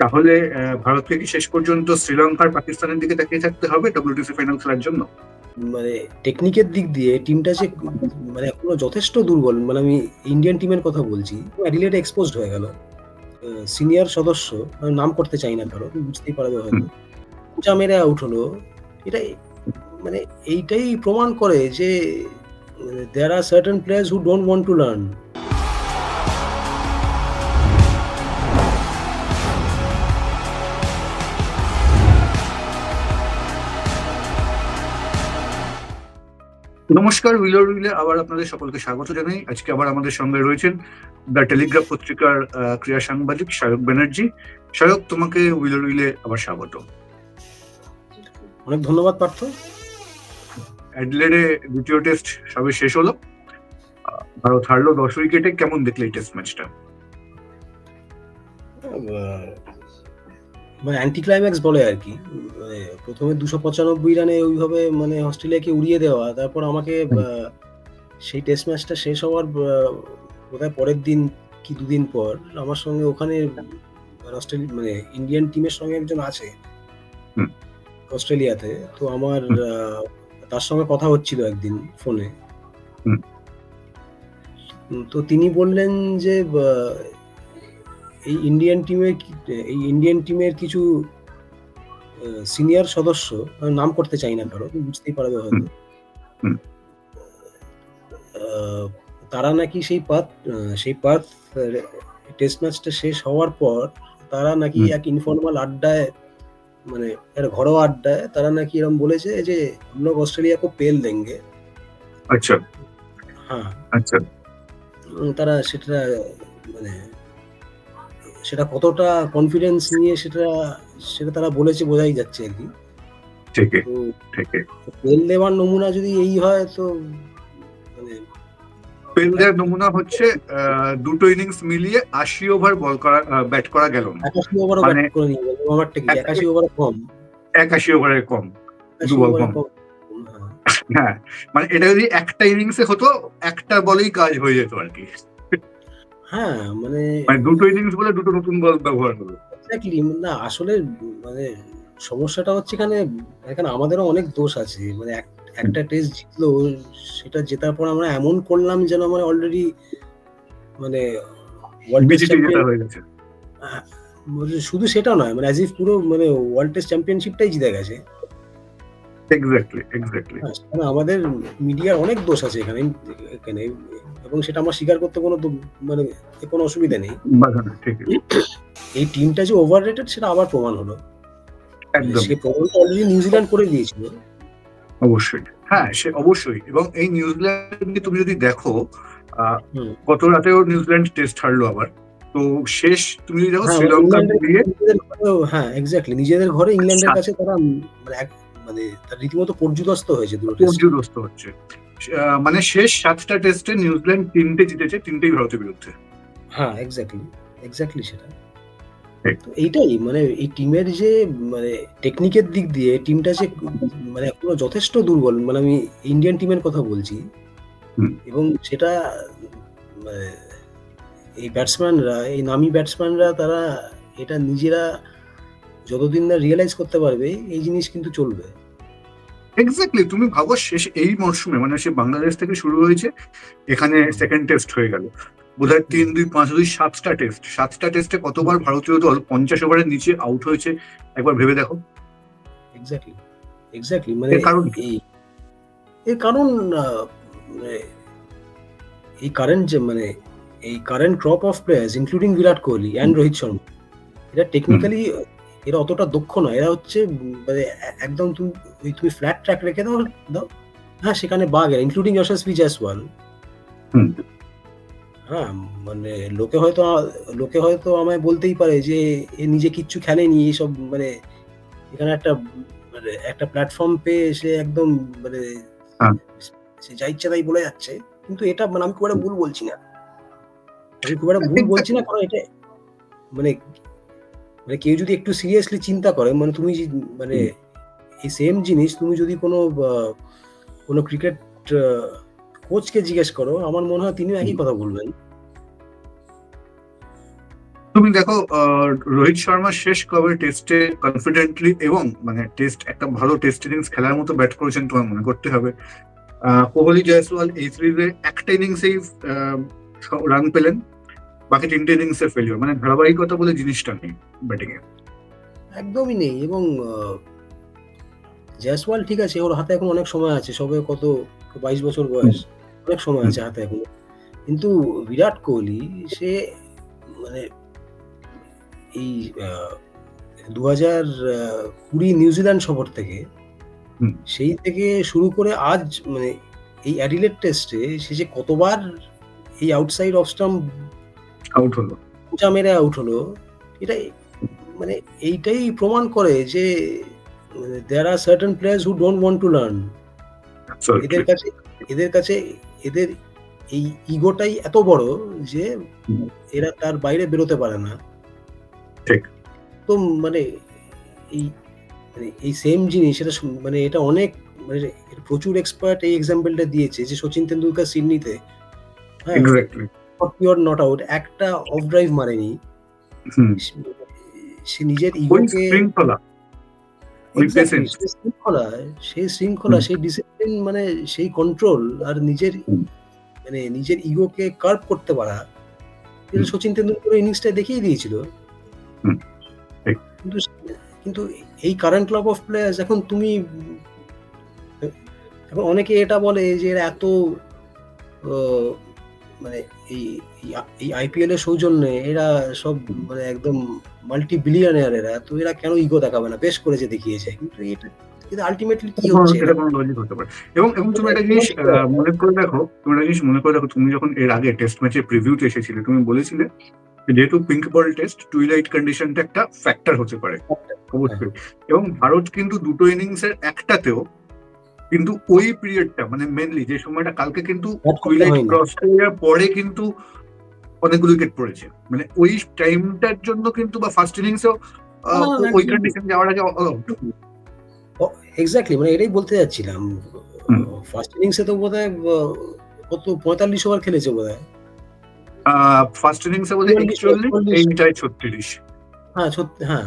তাহলে ভারতকে কি শেষ পর্যন্ত শ্রীলঙ্কার পাকিস্তানের দিকে তাকিয়ে থাকতে হবে ডব্লিউটিসি ফাইনাল খেলার জন্য? মানে টেকনিকের দিক দিয়ে টিমটা যে মানে এখনও যথেষ্ট দুর্বল মানে আমি ইন্ডিয়ান টিমের কথা বলছি অ্যাডিলেট এক্সপোজড হয়ে গেল। সিনিয়র সদস্য নাম করতে চাই না কারও বুঝতেই পারবে হয়তো। যা মেরে আউট হলো এটা মানে এইটাই প্রমাণ করে যে there are certain players who don't want to learn নমস্কার উইলার উইলে আবার আপনাদের সকলকে স্বাগত জানাই। আজকে আবার আমাদের সঙ্গে রয়েছেন দ্য টেলিগ্রাফ পত্রিকার ক্রীড়া সাংবাদিক সায়ক ব্যানার্জি। সায়ক তোমাকে উইলার উইলে আবার স্বাগত। অনেক ধন্যবাদ পার্থ। অ্যাডলেডে দ্বিতীয় টেস্ট সবে শেষ হলো। ভারত হারলো দশ উইকেটে। কেমন দেখলে এই টেস্ট ম্যাচটা মানে অ্যান্টি ক্লাইম্যাক্স বলে আর কি। মানে প্রথমে দুশো পঁচানব্বই রানে ওইভাবে মানে অস্ট্রেলিয়াকে উড়িয়ে দেওয়া তারপর আমাকে সেই টেস্ট ম্যাচটা শেষ হওয়ার বোধহয় পরের দিন কি দুদিন পর আমার সঙ্গে ওখানে অস্ট্রেলিয়া মানে ইন্ডিয়ান টিমের সঙ্গে একজন আছে। অস্ট্রেলিয়াতে। তো আমার তার সঙ্গে কথা হচ্ছিল একদিন ফোনে তো তিনি বললেন যে এই ইন্ডিয়ান টিমের কি- এই ইন্ডিয়ান টিমের কিছু সিনিয়র সদস্য আমি নাম করতে চাই না কারো তুমি বুঝতেই পারবে হয়তো হুম। আহ, তারা নাকি সেই পাত আহ, সেই পাত টেস্ট ম্যাচটা শেষ হওয়ার পর তারা নাকি হুম। এক ইনফর্মাল আড্ডায় মানে একটা ঘরোয়া আড্ডায় তারা নাকি এরকম বলেছে যে हम लोग ऑस्ट्रेलिया को पेल देंगे আচ্ছা হ্যাঁ আচ্ছা উম, তারা সেটা মানে সেটা কতটা কনফিডেন্স নিয়ে সেটা সেটা তারা বলেছে বোঝাই যাচ্ছে আর কি। তেল দেওয়ার নমুনা যদি এই হয় তো মানে পেন দেওয়ার নমুনা হচ্ছে দুটো ইনিংস মিলিয়ে আশি ওভার বল করা ব্যাট করা গেল। না একাশি ওভারও মানে- ব্যাট করে নিয়ে গেল ওভারটা কি? একাশি ওভার কম? একাশি ওভারের কম দু বল কম। কম হ্যাঁ। হ্যাঁ মানে এটা যদি একটা ইনিংসে হতো একটা বলেই কাজ হয়ে যেত আর কি। হ্যাঁ মানে মানে দুটো ইনিংস বলে দুটো নতুন বল ব্যবহার হলো এক্স্যাক্টলি না আসলে মানে সমস্যাটা হচ্ছে এখানে এখানে আমাদেরও অনেক দোষ আছে। মানে একটা টেস্ট জিতলো সেটা জেতার পর আমরা এমন করলাম যেন মানে অলরেডি মানে ওয়ার্ল্ড টেস্ট হয়ে গেছে। শুধু সেটা নয় মানে অ্যাজ ইফ পুরো মানে ওয়ার্ল্ড টেস্ট চ্যাম্পিয়নশিপটাই জিতে গেছে। এক্স্যাক্টলি এক্স্যাক্টলি হ্যাঁ, আমাদের মিডিয়ার অনেক দোষ আছে এখানে এখানে এবং সেটা আমার স্বীকার করতে কোনো মানে কোনো অসুবিধা নেই। এই টিমটা যে ওভার রেটেড সেটা আবার প্রমাণ হলো। সে প্রমাণটা অলরেডি নিউজিল্যান্ড করে দিয়েছিল। অবশ্যই। হ্যাঁ সে অবশ্যই। এবং এই নিউজিল্যান্ড তুমি যদি দেখো। গত রাতেও নিউজিল্যান্ড টেস্ট হারলো আবার। তো শেষ তুমি যদি দেখো হ্যাঁ, শ্রীলঙ্কা দিয়ে হ্যাঁ এক্স্যাক্টলি নিজেদের ঘরে ইংল্যান্ডের কাছে তারা উম, মানে রীতিমতো পর্যুদস্ত হয়েছে দুটো পর্যুদস্ত হচ্ছে। মানে শেষ সাতটা টেস্টে নিউজিল্যান্ড তিনটে জিতেছে তিনটেই ভারতের বিরুদ্ধে। হ্যাঁ এক্স্যাক্টলি এক্স্যাক্টলি সেটা। তো এইটাই মানে এই টিমের যে মানে টেকনিকের দিক দিয়ে টিমটা যে মানে এখনও যথেষ্ট দুর্বল মানে আমি ইন্ডিয়ান টিমের কথা বলছি। এবং সেটা মানে এই ব্যাটসম্যানরা এই নামি ব্যাটসম্যানরা তারা এটা নিজেরা যতদিন না রিয়েলাইজ করতে পারবে এই জিনিস কিন্তু চলবে। এক্স্যাক্টলি তুমি ভাবো শেষ এই মরশুমে মানে সে বাংলাদেশ থেকে শুরু হয়েছে এখানে সেকেন্ড টেস্ট হয়ে গেল। বোধহয় তিন দুই পাঁচ দুই সাতটা টেস্ট সাতটা টেস্টে কতবার ভারতীয় দল পঞ্চাশ ওভারের নিচে আউট হয়েছে একবার ভেবে দেখো। এক্স্যাক্টলি এক্স্যাক্টলি মানে কারণ এই এর কারণ মানে এই কারেন্ট যে মানে এই current crop of players including Virat Kohli and Rohit Sharma এটা টেকনিক্যালি এরা অতটা দক্ষ নয়। এরা হচ্ছে মানে একদম তুমি ওই তুমি ফ্ল্যাট ট্র্যাক রেখে দাও দাও। হ্যাঁ সেখানে বাঘ এরা ইনক্লুডিং যশস্বী জয়সওয়াল হুম। হ্যাঁ মানে লোকে হয়তো লোকে হয়তো আমায় বলতেই পারে যে এ নিজে কিচ্ছু খেলেনি এইসব মানে এখানে একটা মানে একটা প্ল্যাটফর্ম পেয়ে সে একদম মানে হ্যাঁ। সে যা ইচ্ছা তাই বলে যাচ্ছে। কিন্তু এটা মানে আমি খুব একটা ভুল বলছি না। আমি খুব একটা ভুল বলছি না কারণ এটা মানে মানে কেউ যদি একটু সিরিয়াসলি চিন্তা করে মানে তুমি মানে এই সেম জিনিস তুমি যদি কোনো কোনো ক্রিকেট কোচকে জিজ্ঞেস করো আমার মনে হয় তিনিও একই কথা বলবেন। তুমি দেখো রোহিত শর্মা শেষ কবে টেস্টে কনফিডেন্টলি এবং মানে টেস্ট একটা ভালো টেস্ট ইনিংস খেলার মতো ব্যাট করেছেন তোমার মনে করতে হবে। আহ, কোহলি জয়সওয়াল এই সিরিজে একটা ইনিংসেই রান পেলেন। বাকি তিনটে ইনিংসে ফেলিওর মানে ধারাবাহিকতা বলে জিনিসটা নেই ব্যাটিং এ। একদমই নেই এবং জয়সওয়াল ঠিক আছে ওর হাতে এখন অনেক সময় আছে সবে কত বাইশ বছর বয়স অনেক সময় আছে হাতে এখন। কিন্তু বিরাট কোহলি সে মানে এই দু হাজার কুড়ি নিউজিল্যান্ড সফর থেকে সেই থেকে শুরু করে আজ মানে এই অ্যাডিলেট টেস্টে সে যে কতবার এই আউটসাইড অফ স্টাম্প আউট হলো। খোঁচা মেরে আউট হলো। এটা মানে এইটাই প্রমাণ করে যে মানে there are certain players who don't want to learn এদের কাছে এদের কাছে এদের এই ইগোটাই এত বড় যে এরা তার বাইরে বেরোতে পারে না। ঠিক। তো মানে এই মানে এই সেম জিনিস এটা মানে এটা অনেক মানে প্রচুর এক্সপার্ট এই এক্সাম্পলটা দিয়েছে যে সচিন তেন্ডুলকার সিডনিতে। হ্যাঁ? পিওর নট আউট একটা অফ ড্রাইভ মারেনি সে নিজের ইগোকে শৃঙ্খলা. সেই শৃঙ্খলা সেই শৃঙ্খলা সেই ডিসিপ্লিন মানে সেই কন্ট্রোল আর নিজের মানে নিজের ইগোকে কার্ভ করতে পারা। সচিন তেন্ডুলকর ইনিংসটা দেখিয়ে দিয়েছিল। কিন্তু কিন্তু এই কারেন্ট ক্লাব অফ প্লেয়ার্স এখন তুমি এখন অনেকে এটা বলে যে এরা এত মানে এই এই- আইপিএল এর সৌজন্যে এরা সব মানে একদম মাল্টি বিলিয়নিয়ার এরা তো এরা কেন ইগো দেখাবে না? বেশ করেছে দেখিয়েছে। কিন্তু এটা কিন্তু আলটিমেটলি কি হচ্ছে? এটা কোনো লজিক হতে পারে। এবং এবং তুমি একটা জিনিস মনে করে দেখো তুমি একটা জিনিস মনে করে দেখো তুমি যখন এর আগে টেস্ট ম্যাচের প্রিভিউতে এসেছিলে তুমি বলেছিলে যেহেতু পিঙ্ক বল টেস্ট টুইলাইট কন্ডিশনটা একটা ফ্যাক্টর হতে পারে। অবশ্যই। এবং ভারত কিন্তু দুটো ইনিংসের একটাতেও কিন্তু ওই পিরিয়ডটা মানে মেনলি যে সময়টা কালকে কিন্তু টুইলাইট ক্রস করার পরে কিন্তু অনেকগুলো উইকেট পড়েছে। মানে ওই টাইমটার জন্য কিন্তু বা ফার্স্ট ইনিংসেও ওই কন্ডিশন যাওয়ার আগে এক্স্যাক্টলি মানে এটাই বলতে যাচ্ছিলাম। ফার্স্ট ইনিংসে তো বোধ হয় কত পঁয়তাল্লিশ ওভার খেলেছে বোধ হয় ফার্স্ট ইনিংসে একচল্লিশ এইটাই ছত্রিশ। হ্যাঁ হ্যাঁ।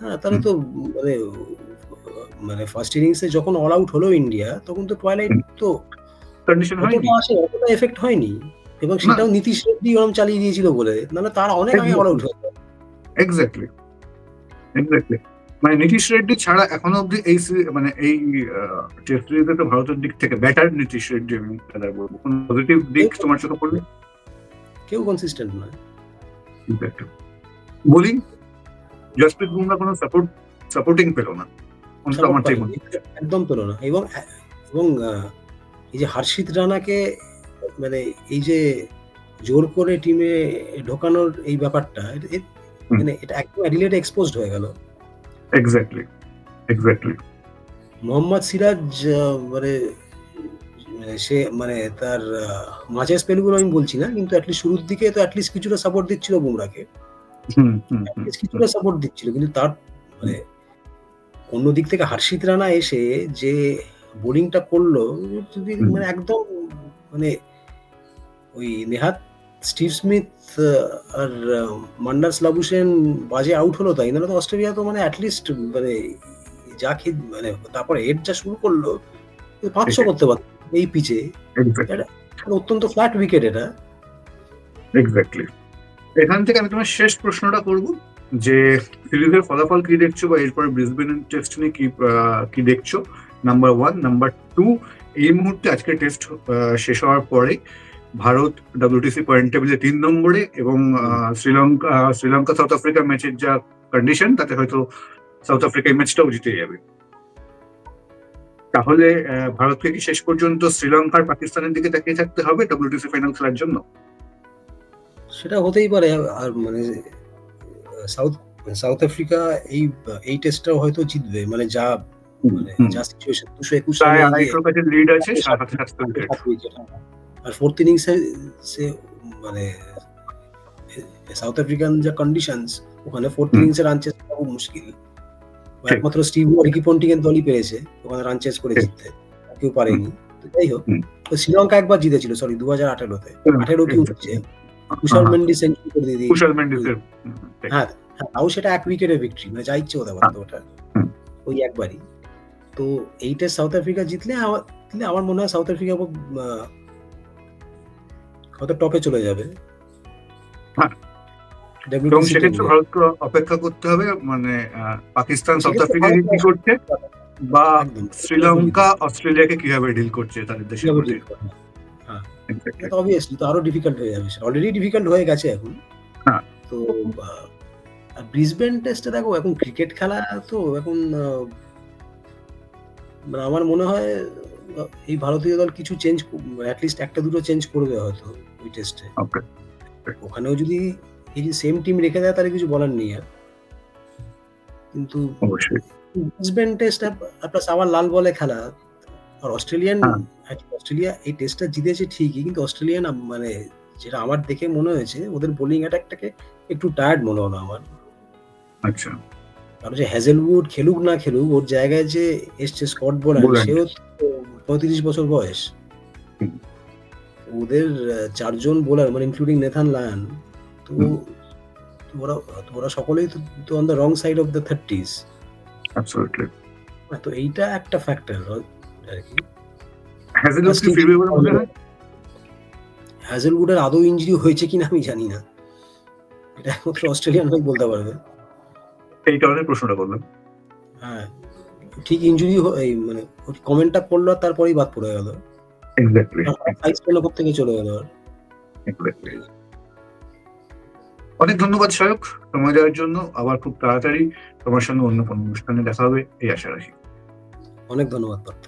হ্যাঁ তাহলে তো মানে মানে ফার্স্ট ইনিংসে যখন অল আউট হলো ইন্ডিয়া তখন তো টয়লাইট। তো কন্ডিশন হয়নি। আসে অতটা এফেক্ট হয়নি। এবং সেটাও নীতিশ রেড্ডি ওরম চালিয়ে দিয়েছিল বলে নাহলে তার অনেক আগে অল আউট হয়ে এক্স্যাক্টলি এক্স্যাক্টলি মানে নীতিশ রেড্ডি ছাড়া এখনও অব্দি এই মানে এই টেস্ট সিরিজে তো ভারতের দিক থেকে ব্যাটার নীতিশ রেড্ডি আমি তাদের বলব। কোন পজিটিভ দিক তোমার চোখে পড়লে কেউ কনসিস্টেন্ট নয়। বোলিং জসপ্রীত বুমরা কোনো সাপোর্ট সাপোর্টিং পেল না। একদম পেল না। এবং এবং এই যে হর্ষিত রানাকে মানে এই যে জোর করে টিমে ঢোকানোর এই ব্যাপারটা মানে এটা একদম অ্যাডিলেটে এক্সপোজড হয়ে গেল। এক্স্যাক্টলি এক্স্যাক্টলি মোহাম্মদ সিরাজ মানে মানে সে মানে তার মাঝের স্পেলগুলো আমি বলছি না কিন্তু অ্যাটলিস্ট শুরুর দিকে তো অ্যাটলিস্ট কিছুটা সাপোর্ট দিচ্ছিল বুমরাকে কিছুটা সাপোর্ট দিচ্ছিল কিন্তু তার মানে অন্য দিক থেকে হর্ষিত রানা এসে যে বোলিংটা করল যদি মানে একদম মানে ওই নেহাত স্টিভ স্মিথ আর মান্ডাস লাবুসেন বাজে আউট হলো তাই নাহলে তো অস্ট্রেলিয়া তো মানে অ্যাটলিস্ট মানে যা খেয়ে মানে তারপরে এড যা শুরু করল পাঁচশো করতে পারত এই পিচে এক্স্যাক্টলি অত্যন্ত ফ্ল্যাট উইকেট এটা। এক্স্যাক্টলি এখান থেকে আমি তোমার শেষ প্রশ্নটা করব। যে সিরিজের ফলাফল কি দেখছ বা এরপরে ব্রিসবেন টেস্ট নিয়ে কি কি দেখছ? নাম্বার ওয়ান নাম্বার টু এই মুহূর্তে আজকে টেস্ট শেষ হওয়ার পরে ভারত ডাব্লিউটিসি পয়েন্ট টেবিলে তিন নম্বরে এবং শ্রীলঙ্কা শ্রীলঙ্কা সাউথ আফ্রিকা ম্যাচের যা কন্ডিশন তাতে হয়তো সাউথ আফ্রিকা এই ম্যাচটাও জিতে যাবে। তাহলে ভারতকে কি শেষ পর্যন্ত শ্রীলঙ্কার পাকিস্তানের দিকে তাকিয়ে থাকতে হবে ডাব্লিউটিসি ফাইনাল খেলার জন্য? সেটা হতেই পারে, আর মানে সাউথ সাউথ আফ্রিকা এই এই টেস্টটাও হয়তো জিতবে। মানে যা মানে যা সিচুয়েশন দুশো একুশ লিড আছে হ্যাঁ। আর ফোর্থ ইনিংসে সে মানে সাউথ আফ্রিকান যা কন্ডিশনস ওখানে ফোর্থ ইনিংসে রান চেস করা খুব মুশকিল। একমাত্র স্টিভ রিকি পন্টিং এর দলই পেরেছে ওখানে রান চেস করে জিততে। কেউ পারেনি। তো যাই হোক তো শ্রীলঙ্কা একবার জিতেছিল সরি দু হাজার আঠেরোতে আঠেরো কি উঠছে? তুষার মেন্ডি সেঞ্চুরি করে দিয়ে কুশাল হুম, ঠিক। হ্যাঁ হ্যাঁ, তাও সেটা এক উইকেটের ভিক্টরি মানে যা ইচ্ছে হতে পারতো ওটা। ওই একবারই। তো এই টেস্ট সাউথ আফ্রিকা জিতলে আমার আমার মনে হয় সাউথ আফ্রিকা হয়তো টপে চলে যাবে। হ্যাঁ। ভারতকে অপেক্ষা করতে হবে মানে পাকিস্তান সাউথ আফ্রিকা কি করছে বা শ্রীলঙ্কা অস্ট্রেলিয়াকে কীভাবে ডিল করছে তাদের দেশের তো অবভিয়াসলি তো আরও ডিফিকাল্ট হয়ে যাবে। অলরেডি ডিফিকাল্ট হয়ে গেছে এখন। হ্যাঁ। তো ব্রিসবেন টেস্টে দেখো এখন ক্রিকেট খেলা তো এখন মানে আমার মনে হয় এই ভারতীয় দল কিছু চেঞ্জ অ্যাটলিস্ট একটা দুটো চেঞ্জ করবে হয়তো ওই টেস্টে ওখানেও যদি এই যে সেম টিম রেখে দেয় তাহলে কিছু বলার নেই আর। কিন্তু ব্রিসবেন টেস্ট প্লাস আবার লাল বলে খেলা আর অস্ট্রেলিয়ান হ্যাঁ। অস্ট্রেলিয়া এই টেস্টটা জিতেছে ঠিকই কিন্তু অস্ট্রেলিয়ান মানে যেটা আমার দেখে মনে হয়েছে ওদের বোলিং অ্যাটাকটাকে একটু টায়ার্ড মনে হলো আমার। আচ্ছা। কারণ যে হ্যাজেলউড খেলুক না খেলুক ওর জায়গায় যে এসছে স্কট বোলার। সেও পঁয়ত্রিশ বছর বয়স। ওদের চারজন বোলার মানে ইনক্লুডিং নেথান লায়ন তো ওরা ওরা সকলেই তো on the wrong side of the thirties তো এইটা একটা ফ্যাক্টর হ্যাজেলউডের আদৌ ইঞ্জুরি হয়েছে কিনা আমি জানি না। এটা একমাত্র অস্ট্রেলিয়ান ভাই বলতে পারবে। এই কারণে প্রশ্নটা করলাম। হ্যাঁ ঠিক ইঞ্জুরি মানে কমেন্টটা পড়ল আর তারপরেই বাদ পড়ে গেল। এক্স্যাক্টলি সাইজ পেল থেকে চলে গেল এক্স্যাক্টলি অনেক ধন্যবাদ সায়ক। সময় দেওয়ার জন্য আবার খুব তাড়াতাড়ি তোমার সঙ্গে অন্য কোনো অনুষ্ঠানে দেখা হবে এই আশা রাখি। অনেক ধন্যবাদ পার্থ।